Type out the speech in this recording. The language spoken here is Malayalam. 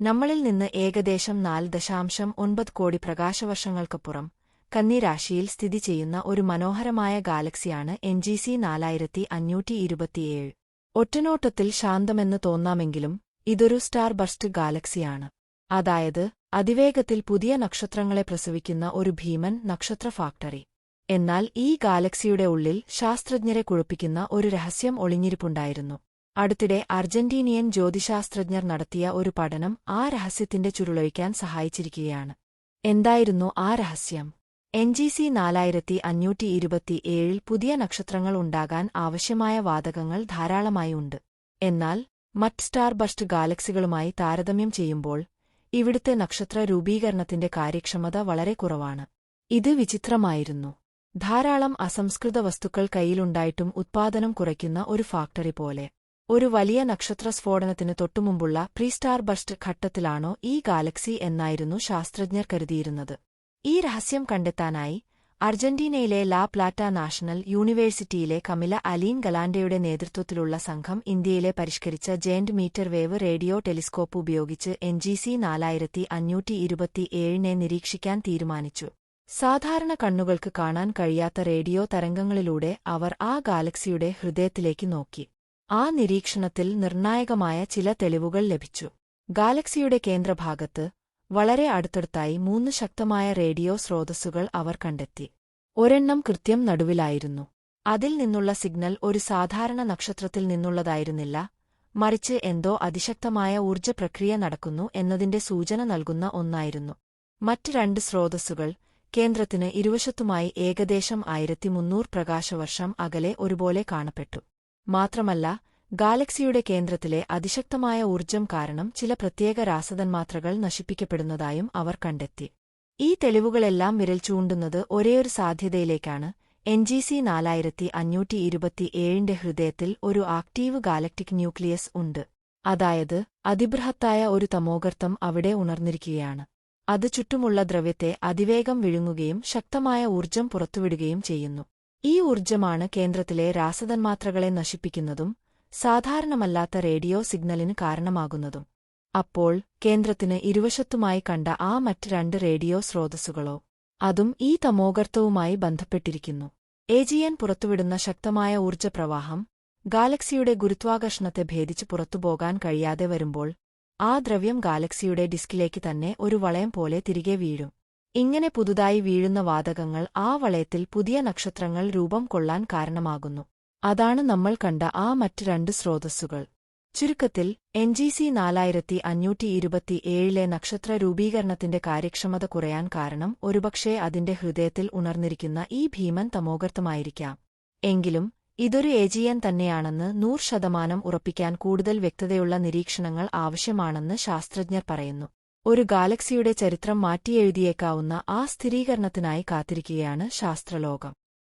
നമ്മളിൽ നിന്ന് ഏകദേശം നാല് ദശാംശം ഒൻപത് കോടി പ്രകാശവർഷങ്ങൾക്കപ്പുറം കന്നിരാശിയിൽ സ്ഥിതി ചെയ്യുന്ന ഒരു മനോഹരമായ ഗാലക്സിയാണ് എൻ ജി സി നാലായിരത്തി അഞ്ഞൂറ്റി ഇരുപത്തിയേഴ്. ഒറ്റനോട്ടത്തിൽ ശാന്തമെന്ന് തോന്നാമെങ്കിലും ഇതൊരു സ്റ്റാർ ബർസ്റ്റ് ഗാലക്സിയാണ്. അതായത് അതിവേഗത്തിൽ പുതിയ നക്ഷത്രങ്ങളെ പ്രസവിക്കുന്ന ഒരു ഭീമൻ നക്ഷത്ര ഫാക്ടറി. എന്നാൽ ഈ ഗാലക്സിയുടെ ഉള്ളിൽ ശാസ്ത്രജ്ഞരെ കുഴപ്പിക്കുന്ന ഒരു രഹസ്യം ഒളിഞ്ഞിരിപ്പുണ്ടായിരുന്നു. അടുത്തിടെ അർജന്റീനിയൻ ജ്യോതിശാസ്ത്രജ്ഞർ നടത്തിയ ഒരു പഠനം ആ രഹസ്യത്തിന്റെ ചുരുളൊഴിക്കാൻ സഹായിച്ചിരിക്കുകയാണ്. എന്തായിരുന്നു ആ രഹസ്യം? എൻ ജി സി നാലായിരത്തി അഞ്ഞൂറ്റി ഇരുപത്തിയേഴിൽ പുതിയ നക്ഷത്രങ്ങൾ ഉണ്ടാകാൻ ആവശ്യമായ വാതകങ്ങൾ ധാരാളമായി ഉണ്ട്. എന്നാൽ മറ്റ് സ്റ്റാർ ബസ്റ്റ് ഗാലക്സികളുമായി താരതമ്യം ചെയ്യുമ്പോൾ ഇവിടുത്തെ നക്ഷത്ര രൂപീകരണത്തിന്റെ കാര്യക്ഷമത വളരെ കുറവാണ്. ഇത് വിചിത്രമായിരുന്നു. ധാരാളം അസംസ്കൃത വസ്തുക്കൾ കയ്യിലുണ്ടായിട്ടും ഉത്പാദനം കുറയ്ക്കുന്ന ഒരു ഫാക്ടറി പോലെ. ഒരു വലിയ നക്ഷത്രസ്ഫോടനത്തിന് തൊട്ടുമുമ്പുള്ള പ്രീസ്റ്റാർ ബസ്റ്റ് ഘട്ടത്തിലാണോ ഈ ഗാലക്സി എന്നായിരുന്നു ശാസ്ത്രജ്ഞർ കരുതിയിരുന്നത്. ഈ രഹസ്യം കണ്ടെത്താനായി അർജന്റീനയിലെ ലാ പ്ലാറ്റ നാഷണൽ യൂണിവേഴ്സിറ്റിയിലെ കമില അലീൻ ഗലാൻഡയുടെ നേതൃത്വത്തിലുള്ള സംഘം ഇന്ത്യയിലെ പരിഷ്കരിച്ച giant metre wave radio telescope ഉപയോഗിച്ച് എൻ ജി സി നാലായിരത്തി അഞ്ഞൂറ്റി ഇരുപത്തിയേഴിനെ നിരീക്ഷിക്കാൻ തീരുമാനിച്ചു. സാധാരണ കണ്ണുകൾക്ക് കാണാൻ കഴിയാത്ത റേഡിയോ തരംഗങ്ങളിലൂടെ അവർ ആ ഗാലക്സിയുടെ ഹൃദയത്തിലേക്ക് നോക്കി. ആ നിരീക്ഷണത്തിൽ നിർണായകമായ ചില തെളിവുകൾ ലഭിച്ചു. ഗാലക്സിയുടെ കേന്ദ്രഭാഗത്ത് വളരെ അടുത്തടുത്തായി മൂന്ന് ശക്തമായ റേഡിയോ സ്രോതസ്സുകൾ അവർ കണ്ടെത്തി. ഒരെണ്ണം കൃത്യം നടുവിലായിരുന്നു. അതിൽ നിന്നുള്ള സിഗ്നൽ ഒരു സാധാരണ നക്ഷത്രത്തിൽ നിന്നുള്ളതായിരുന്നില്ല മറിച്ച് എന്തോ അതിശക്തമായ ഊർജപ്രക്രിയ നടക്കുന്നു എന്നതിന്റെ സൂചന നൽകുന്ന ഒന്നായിരുന്നു. മറ്റ് രണ്ട് സ്രോതസ്സുകൾ കേന്ദ്രത്തിന് ഇരുവശത്തുമായി ഏകദേശം ആയിരത്തി മുന്നൂറ് പ്രകാശവർഷം അകലെ ഒരുപോലെ കാണപ്പെട്ടു. മാത്രമല്ല ഗാലക്സിയുടെ കേന്ദ്രത്തിലെ അതിശക്തമായ ഊർജം കാരണം ചില പ്രത്യേക രാസതന്മാത്രകൾ നശിപ്പിക്കപ്പെടുന്നതായും അവർ കണ്ടെത്തി. ഈ തെളിവുകളെല്ലാം വിരൽ ചൂണ്ടുന്നത് ഒരേയൊരു സാധ്യതയിലേക്കാണ്. എൻ ജി സി നാലായിരത്തി അഞ്ഞൂറ്റി ഇരുപത്തിയേഴിന്റെ ഹൃദയത്തിൽ ഒരു ആക്റ്റീവ് ഗാലക്റ്റിക് ന്യൂക്ലിയസ് ഉണ്ട്. അതായത് അതിബൃഹത്തായ ഒരു തമോഗർത്തം അവിടെ ഉണർന്നിരിക്കുകയാണ്. അത് ചുറ്റുമുള്ള ദ്രവ്യത്തെ അതിവേഗം വിഴുങ്ങുകയും ശക്തമായ ഊർജം പുറത്തുവിടുകയും ചെയ്യുന്നു. ഈ ഊർജമാണ് കേന്ദ്രത്തിലെ രാസതന്മാത്രകളെ നശിപ്പിക്കുന്നതും സാധാരണമല്ലാത്ത റേഡിയോ സിഗ്നലിന് കാരണമാകുന്നതും. അപ്പോൾ കേന്ദ്രത്തിന് ഇരുവശത്തുമായി കണ്ട ആ മറ്റ് രണ്ട് റേഡിയോ സ്രോതസ്സുകളോ അതും ഈ തമോഗർത്തവുമായി ബന്ധപ്പെട്ടിരിക്കുന്നു. ഏജിയൻ പുറത്തുവിടുന്ന ശക്തമായ ഊർജപ്രവാഹം ഗാലക്സിയുടെ ഗുരുത്വാകർഷണത്തെ ഭേദിച്ച് പുറത്തുപോകാൻ കഴിയാതെ വരുമ്പോൾ ആ ദ്രവ്യം ഗാലക്സിയുടെ ഡിസ്കിലേക്ക് തന്നെ ഒരു വളയം പോലെ തിരികെ വീഴും. ഇങ്ങനെ പുതുതായി വീഴുന്ന വാതകങ്ങൾ ആ വളയത്തിൽ പുതിയ നക്ഷത്രങ്ങൾ രൂപം കൊള്ളാൻ കാരണമാകുന്നു. അതാണ് നമ്മൾ കണ്ട ആ മറ്റ് രണ്ട് സ്രോതസ്സുകൾ. ചുരുക്കത്തിൽ എൻ ജി സി നാലായിരത്തി അഞ്ഞൂറ്റി ഇരുപത്തിയേഴിലെ നക്ഷത്ര രൂപീകരണത്തിന്റെ കാര്യക്ഷമത കുറയാൻ കാരണം ഒരുപക്ഷേ അതിന്റെ ഹൃദയത്തിൽ ഉണർന്നിരിക്കുന്ന ഈ ഭീമൻ തമോഗർത്തമായിരിക്കാം. എങ്കിലും ഇതൊരു ഏജിയൻ തന്നെയാണെന്ന് നൂറ് ശതമാനം ഉറപ്പിക്കാൻ കൂടുതൽ വ്യക്തതയുള്ള നിരീക്ഷണങ്ങൾ ആവശ്യമാണെന്ന് ശാസ്ത്രജ്ഞർ പറയുന്നു. ഒരു ഗാലക്സിയുടെ ചരിത്രം മാറ്റിയെഴുതിയേക്കാവുന്ന ആ സ്ഥിരീകരണത്തിനായി കാത്തിരിക്കുകയാണ് ശാസ്ത്രലോകം.